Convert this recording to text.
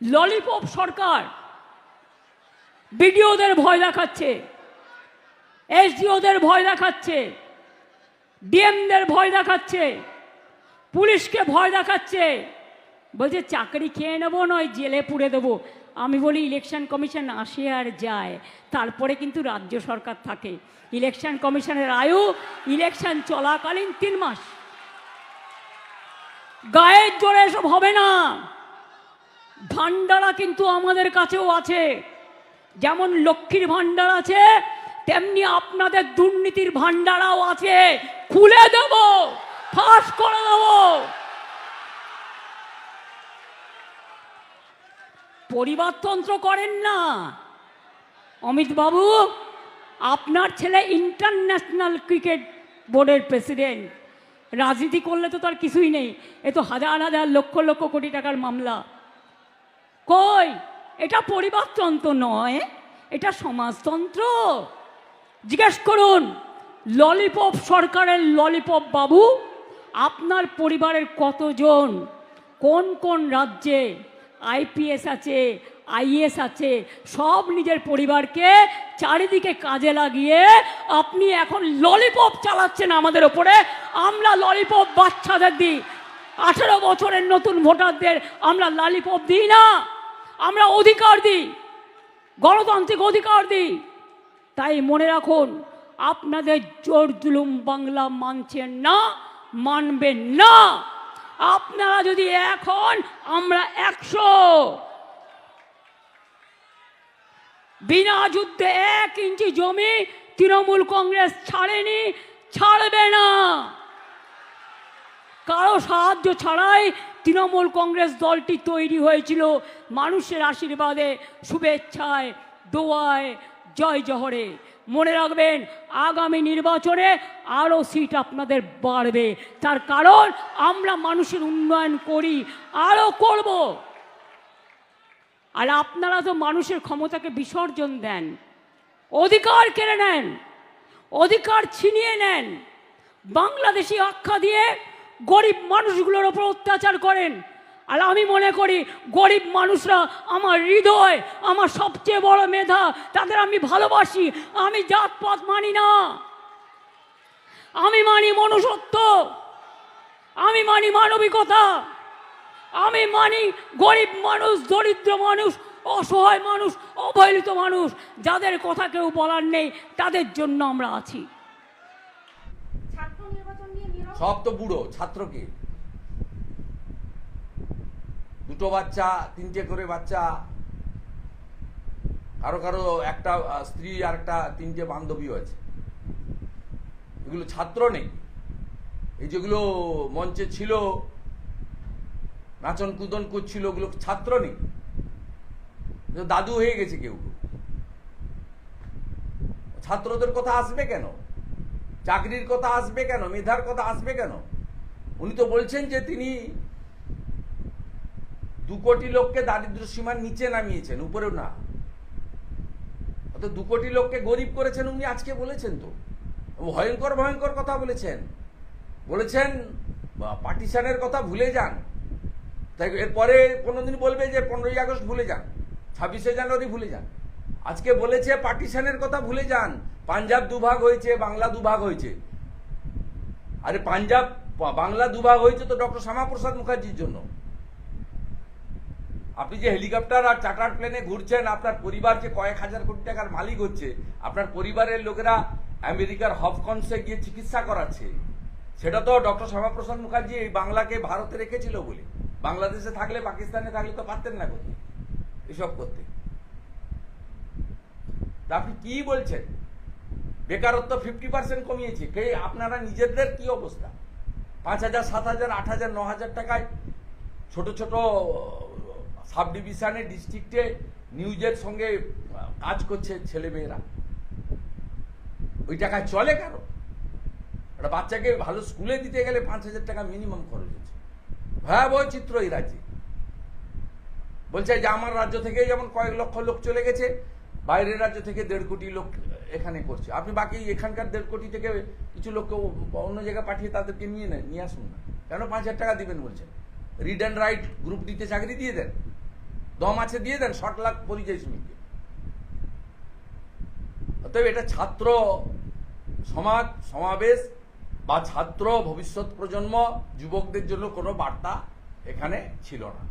Lollipop সরকার বিডিওদের ভয় দেখাচ্ছে, এসডিওদের ভয় দেখাচ্ছে, ডিএমদের ভয় দেখাচ্ছে, পুলিশকে ভয় দেখাচ্ছে। বলছে, চাকরি খেয়ে নেব নয়, জেলে পুড়ে দেবো। আমি বলি, ইলেকশন কমিশন আসে আর যায়, তারপরে কিন্তু রাজ্য সরকার থাকে। ইলেকশন কমিশনের আয়ু, ইলেকশন চলাকালীন তিন মাস। গায়ের জোরে এসব হবে না। ভান্ডারা কিন্তু আমাদের কাছেও আছে। যেমন লক্ষ্মীর ভান্ডার আছে, তেমনি আপনাদের দুর্নীতির ভান্ডারাও আছে। খুলে দেব, ফাঁস করে দেব। পরিবারতন্ত্র করেন না। অমিত বাবু, আপনার ছেলে ইন্টারন্যাশনাল ক্রিকেট বোর্ডের প্রেসিডেন্ট। রাজনীতি করলে তো তার কিছুই নেই। এ তো হাজার হাজার লক্ষ লক্ষ কোটি টাকার মামলা। কই? এটা পরিবারতন্ত্র নয়, এটা সমাজতন্ত্র। জিজ্ঞেস করুন, ললিপপ সরকারের ললিপপ বাবু, আপনার পরিবারের কতজন? কোন কোন রাজ্যে আইপিএস আছে আইএস আছে, সব নিজের পরিবারকে চারিদিকে কাজে লাগিয়ে আপনি এখন ললিপপ চালাচ্ছেন আমাদের ওপরে। আমরা ললিপপ বাচ্চাদের দিই। আঠেরো বছরের নতুন ভোটারদের আমরা ললিপপ দিই না। আমরা অধিকার দিই, গণতান্ত্রিক অধিকার দিই। তাই মনে রাখুন, আপনাদের জোর জুলুম বাংলা মানছেন না মানবেন না। আপনারা যদি এখন আমরা একশো। বিনা যুদ্ধে এক ইঞ্চি জমি তৃণমূল কংগ্রেস ছাড়েনি, ছাড়বে না। কারও সাহায্য ছাড়াই তৃণমূল কংগ্রেস দলটি তৈরি হয়েছিল। মানুষের আশীর্বাদে, শুভেচ্ছায়, দোয়ায়, জয় জহরে। মনে রাখবেন, আগামী নির্বাচনে আরও সিট আপনাদের বাড়বে। তার কারণ, আমরা মানুষের উন্নয়ন করি, আরও করব। আর আপনারা তো মানুষের ক্ষমতাকে বিসর্জন দেন, অধিকার কেড়ে নেন, অধিকার ছিনিয়ে নেন। বাংলাদেশি আখ্যা দিয়ে গরিব মানুষগুলোর ওপর অত্যাচার করেন। আর আমি মনে করি, গরিব মানুষরা আমার হৃদয়, আমার সবচেয়ে বড় মেধা, তাদের আমি ভালোবাসি। আমি জাতপাত মানি না। আমি মানি মনুষ্যত্ব। আমি মানি মানবিকতা। আমি মানি গরিব মানুষ, দরিদ্র মানুষ, অসহায় মানুষ, অবহেলিত মানুষ। যাদের কথা কেউ বলার নেই, তাদের জন্য আমরা আছি ছাত্র নির্বাচন নিয়ে নীরব সব তো বুড়ো, ছাত্র কি? দুটো বাচ্চা, তিনটে করে বাচ্চা। কারও কারও একটা স্ত্রী আর একটা তিনটে বান্ধবীও আছে। এগুলো ছাত্র নেই। এই যেগুলো মঞ্চে ছিল, নাচন কুদন করছিল, ওগুলো ছাত্র নেই। দাদু হয়ে গেছে কেউ। ছাত্রদের কথা আসবে কেন? চাকরির কথা আসবে কেন? মেধার কথা আসবে কেন? উনি তো বলছেন যে তিনি দু কোটি লোককে দারিদ্র সীমার নিচে নামিয়েছেন, উপরেও না। অত দু কোটি লোককে গরিব করেছেন উনি আজকে বলেছেন তো। ভয়ঙ্কর ভয়ঙ্কর কথা বলেছেন। বলেছেন পার্টিশনের কথা ভুলে যান। তাই এরপরে কোনোদিন বলবে যে পনেরোই আগস্ট ভুলে যান, ছাব্বিশে জানুয়ারি ভুলে যান। আজকে বলেছে পার্টিশনের কথা ভুলে যান। পাঞ্জাব দুভাগ হয়েছে, বাংলা দুভাগ হয়েছে। আরে পাঞ্জাব, বাংলা দুভাগ হয়েছে তো ডক্টর শ্যামাপ্রসাদ মুখার্জির জন্য। আপনি যে হেলিকপ্টার আর চার্টার প্লেনে ঘুরছেন, আপনার পরিবার যে কয়েক হাজার কোটি টাকার মালিক হচ্ছে, আপনার পরিবারের লোকেরা আমেরিকার হফকনসে গিয়ে চিকিৎসা করাচ্ছে। সেটা তো ডক্টর শ্যামাপ্রসাদ মুখার্জি এই বাংলাকে ভারতে রেখেছিল বলে। বাংলাদেশে থাকলে, পাকিস্তানে থাকলে তো পারতেন না করতে এসব করতে। আপনি কি বলছেন? বেকারত্ব ফিফটি পার্সেন্ট কমিয়েছে। কে, আপনারা নিজেদের কি অবস্থা? পাঁচ হাজার, সাত হাজার, আট হাজার, ন হাজার টাকায় ছোট ছোট সাব ডিভিশনে ডিস্ট্রিক্টে, নিউজের সঙ্গে কাজ করছে ছেলেমেয়েরা। ওই টাকায় চলে কেন একটা বাচ্চাকে ভালো স্কুলে দিতে গেলে পাঁচ হাজার টাকা মিনিমাম খরচ হচ্ছে। ভয়াবহ চিত্র এই রাজ্যে। বলছে যে, আমার রাজ্য থেকে যেমন কয়েক লক্ষ লোক চলে গেছে বাইরের রাজ্য থেকে দেড় কোটি লোক এখানে করছে। আপনি বাকি এখানকার দেড় কোটি থেকে কিছু লোককে অন্য জায়গায় পাঠিয়ে তাদেরকে নিয়ে নেয় নিয়ে আসুন না। কেন পাঁচ হাজার টাকা দেবেন বলছেন? রিড অ্যান্ড রাইট গ্রুপ ডিতে চাকরি দিয়ে দেন। দম আছে দিয়ে দেন, ষাট লাখ পরিযায়ী শ্রমিককে। অতএব এটা ছাত্র সমাজ, সমাবেশ বা ছাত্র ভবিষ্যৎ প্রজন্ম, যুবকদের জন্য কোনো বার্তা এখানে ছিল না।